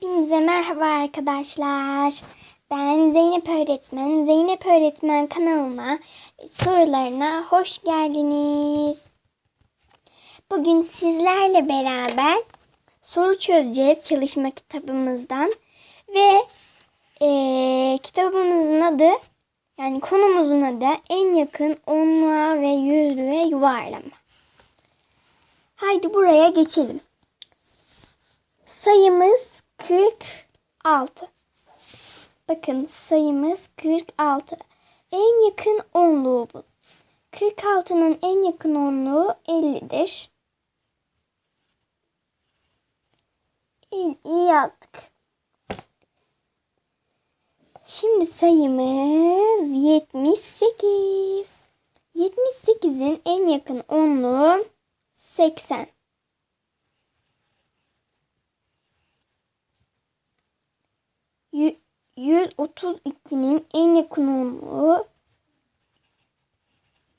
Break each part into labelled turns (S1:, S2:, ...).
S1: Hepinize merhaba arkadaşlar. Ben Zeynep Öğretmen. Zeynep Öğretmen kanalına sorularına hoş geldiniz. Bugün sizlerle beraber soru çözeceğiz çalışma kitabımızdan. Ve eee, kitabımızın adı yani konumuzun adı en yakın onluğa ve yüzlüğe yuvarlama. Haydi buraya geçelim. Sayımız 46. Bakın sayımız 46. En yakın onluğu bu. 46'nın en yakın onluğu 50'dir. İyi, yazdık. Şimdi sayımız 78. 78'in en yakın onluğu 80. 132'nin en yakın onluğu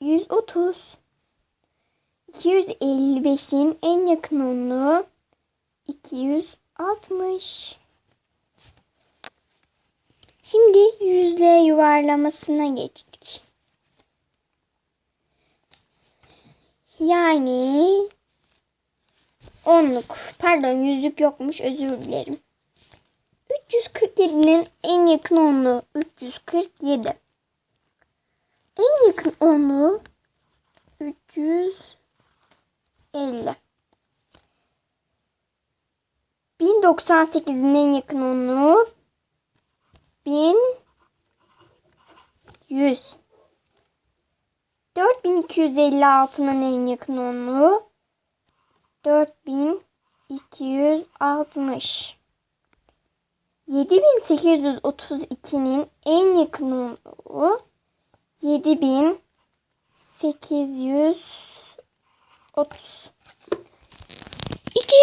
S1: 130. 255'in en yakın onluğu 260. Şimdi yüzle yuvarlamasına geçtik. Yani onluk. Pardon yüzlük yokmuş özür dilerim. 347'nin en yakın onluğu 347. En yakın onluğu 350. 1098'in en yakın onluğu 1100. 4256'nın en yakın onluğu 4260. 7832'nin en yakın olduğu 7830. İki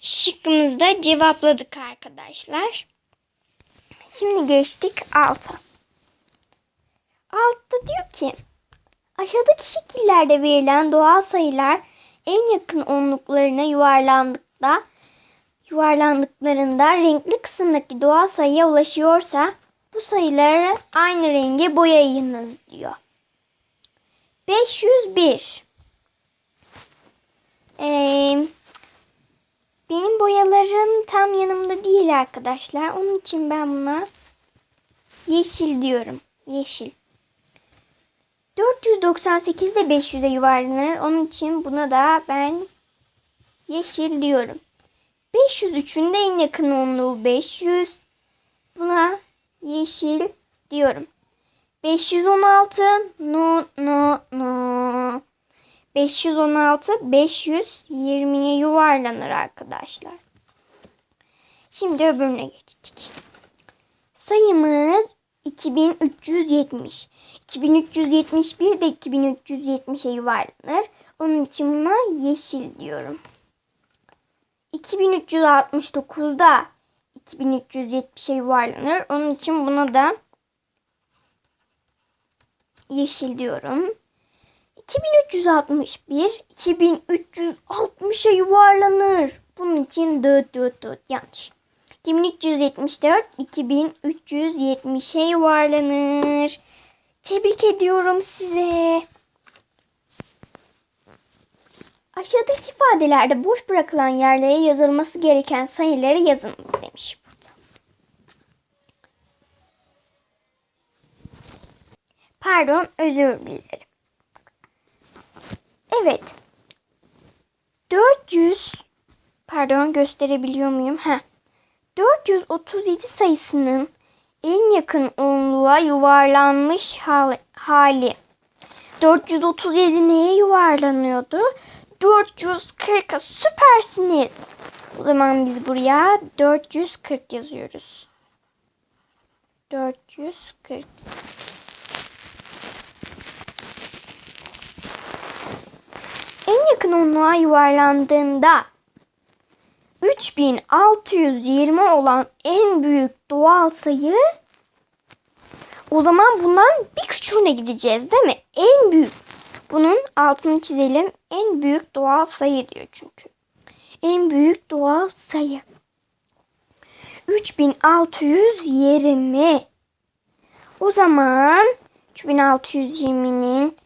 S1: şıkkımızda cevapladık arkadaşlar. Şimdi geçtik alta. Altta diyor ki aşağıdaki şekillerde verilen doğal sayılar en yakın onluklarına yuvarlandıkta yuvarlandıklarında renkli kısımdaki doğal sayıya ulaşıyorsa bu sayıları aynı renge boyayınız diyor. 501 Ee, benim boyalarım tam yanımda değil arkadaşlar. Onun için ben buna yeşil diyorum. Yeşil. 498 de 500'e yuvarlanır. Onun için buna da ben yeşil diyorum. 503'ün de en yakın onluğu 500. Buna yeşil diyorum. 516 no no no. 516 520'ye yuvarlanır arkadaşlar. Şimdi öbürüne geçtik. Sayımız 2370. 2371 de 2370'e yuvarlanır. Onun için buna yeşil diyorum. 2369'da 2370'e yuvarlanır. Onun için buna da yeşil diyorum. 2361 2360'a yuvarlanır. Bunun için dıt dıt dıt yanlış. 2374 2370'e yuvarlanır. Tebrik ediyorum size. Aşağıdaki ifadelerde boş bırakılan yerlere yazılması gereken sayıları yazınız demiş burada. Pardon, özür dilerim. Evet. 400 pardon gösterebiliyor muyum? Ha. 437 sayısının en yakın onluğa yuvarlanmış hal- hali. 437 neye yuvarlanıyordu? 440'a süpersiniz. O zaman biz buraya 440 yazıyoruz. 440. En yakın onluğa yuvarlandığında 3620 olan en büyük doğal sayı o zaman bundan bir küçüğüne gideceğiz değil mi? En büyük. Bunun altını çizelim. En büyük doğal sayı diyor çünkü. En büyük doğal sayı. 3620. O zaman 3620'nin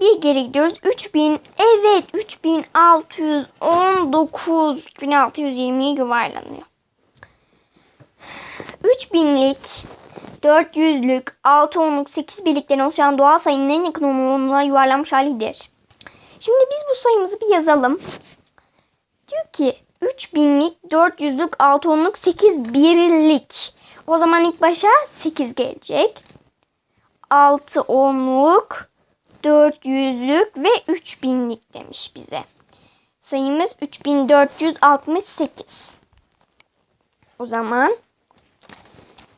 S1: bir geri gidiyoruz. 3000 evet 3619 3620'ye yuvarlanıyor. 3000'lik 400'lük 6 onluk 8 birlikten oluşan doğal sayının en yakın onluğuna yuvarlanmış halidir. Şimdi biz bu sayımızı bir yazalım. Diyor ki 3000'lik 400'lük 6 onluk 8 birlik. O zaman ilk başa 8 gelecek. 6 onluk 400'lük ve 3000'lik demiş bize. Sayımız 3468. O zaman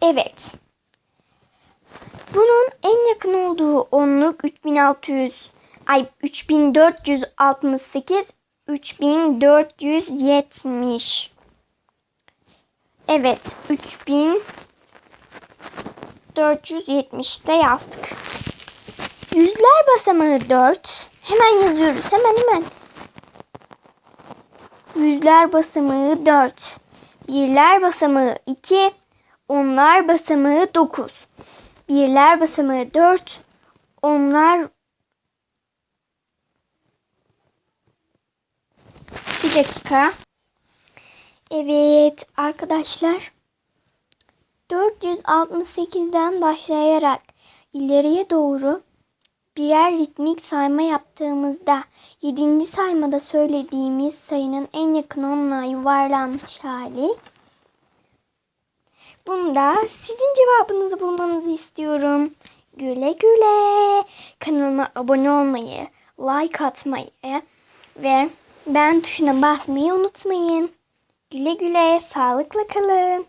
S1: evet. Bunun en yakın olduğu onluk 3600 ay 3468 3470. Evet 3470'te yazdık. Yüzler basamağı 4. Hemen yazıyoruz. Hemen hemen. Yüzler basamağı 4. Birler basamağı 2. Onlar basamağı 9. Birler basamağı 4. Onlar Bir dakika. Evet arkadaşlar. 468'den başlayarak ileriye doğru birer ritmik sayma yaptığımızda 7. saymada söylediğimiz sayının en yakın onluğa yuvarlanmış hali. Bunda sizin cevabınızı bulmanızı istiyorum. Güle güle. Kanalıma abone olmayı, like atmayı ve beğen tuşuna basmayı unutmayın. Güle güle, sağlıkla kalın.